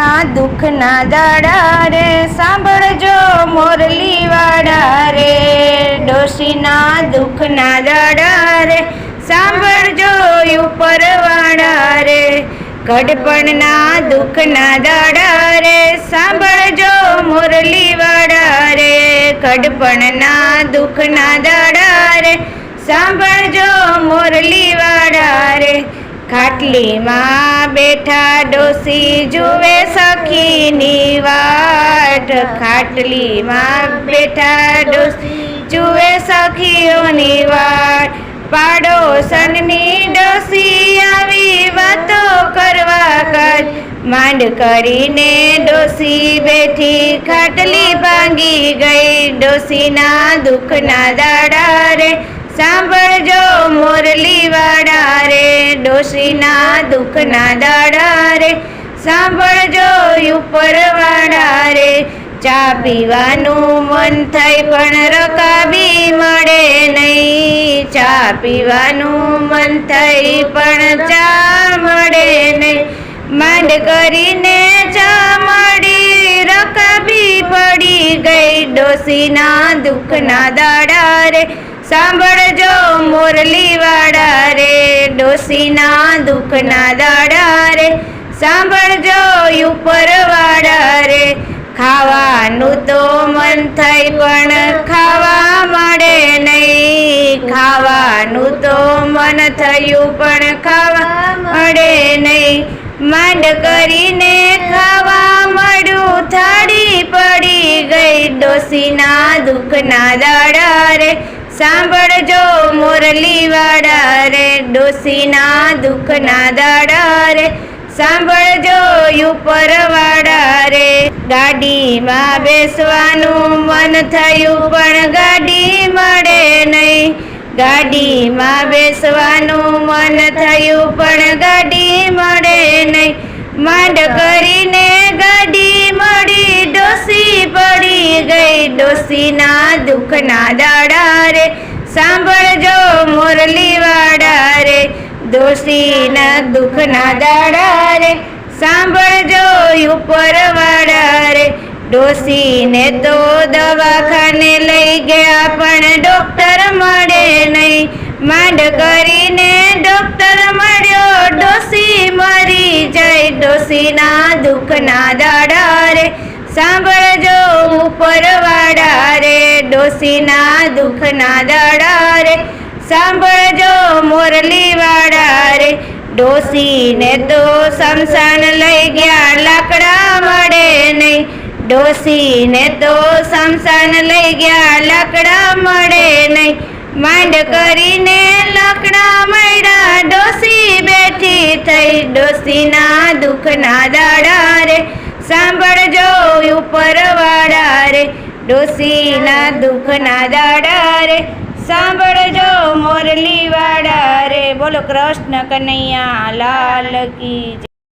ડોસીના દુઃખના દાડા રે, સાંભળજો મોરલી વાડા રે. ડોસીના દુઃખના દાડા રે, સાંભળજો ઉપર વાડા રે. ગઢપણના દુઃખના દાડા રે, સાંભળજો મોરલી વાડા રે. ગઢપણના દુઃખના દાડા રે, સાંભળજો મોરલી વાડા રે. ખાટલીમાં બેઠા ડોસી જુએ સખીની વાટ ખાટલીમાં બેઠા ડોસી જુએ સખીઓની વાટ પાડોશનની ડોસી આવી વાતો કરવા કાજ માંડ કરીને ડોસી બેઠી ખાટલી ભાંગી ગઈ. ડોસીના દુઃખના દાડા રે સાંભળજો મોરલી વાડા રે, ડોશીના દુઃખના દાડા રે. સાંભળજો ઉપર વાડા રે, ચા પીવાનું મન થાય પણ રકાબી મળે નહીં. ચા પીવાનું મન થાય પણ ચા મળે નહીં. માંડ કરીને ચા મળી, રકાબી પડી ગઈ ડોસીના દુઃખના દાડા રે. સાંભળજો મોરલી વાડા રે, ડોસીના દુઃખના દાડા રે. સાંભળજો ઉપર વાડા રે, ખાવાનું તો મન થાય પણ ખાવા મળે નહીં. ખાવાનું તો મન થયું પણ ખાવા મળે નહીં. માંડ કરીને ખાવા મળ્યું, થાળી પડી ગઈ ડોસીના દુઃખના દાડા રે. સાંભળજો મોરલીવાળા રે, ડોસીના દુઃખના દાડા રે. સાંભળજો ઉપરવાડા રે, ગાડીમાં બેસવાનું મન થયું પણ ગાડી મળે નહીં. ગાડીમાં બેસવાનું મન થયું પણ ગાડી મળે નહીં. માંડ કરીને ગાડી મળી ડોસીના દુઃખના દાડા રે સાંભળજો મોરલી વાડા રે દોષીના દુઃખના દાડા રે સાંભળજો ઉપર વાડા રે ડોસીને તો દવાખાને લઈ ગયા પણ ડોક્ટર મળે નહીં. માંડ કરીને ડોક્ટર મળ્યો, ડોસી મરી જાય. ડોસીના દુઃખના દાડા રે સાંભળજો ઉપર વાડા રે, ડોસીના દુઃખના દાડા રે. સાંભળજો મોરલી વાડા રે, ડોસીને તો સમસાન લઈ ગયા, લાકડા મળે નહીં. ડોસીને તો સમસાન લઈ ગયા, લાકડા મળે નહીં. માંડ કરીને લાકડા સાંભળજો ઉપર વાડા રે. ડોસીના દુઃખના દાડા રે. સાંભળજો મોરલી વાડા રે. બોલો કૃષ્ણ કનૈયા, લાલ કી.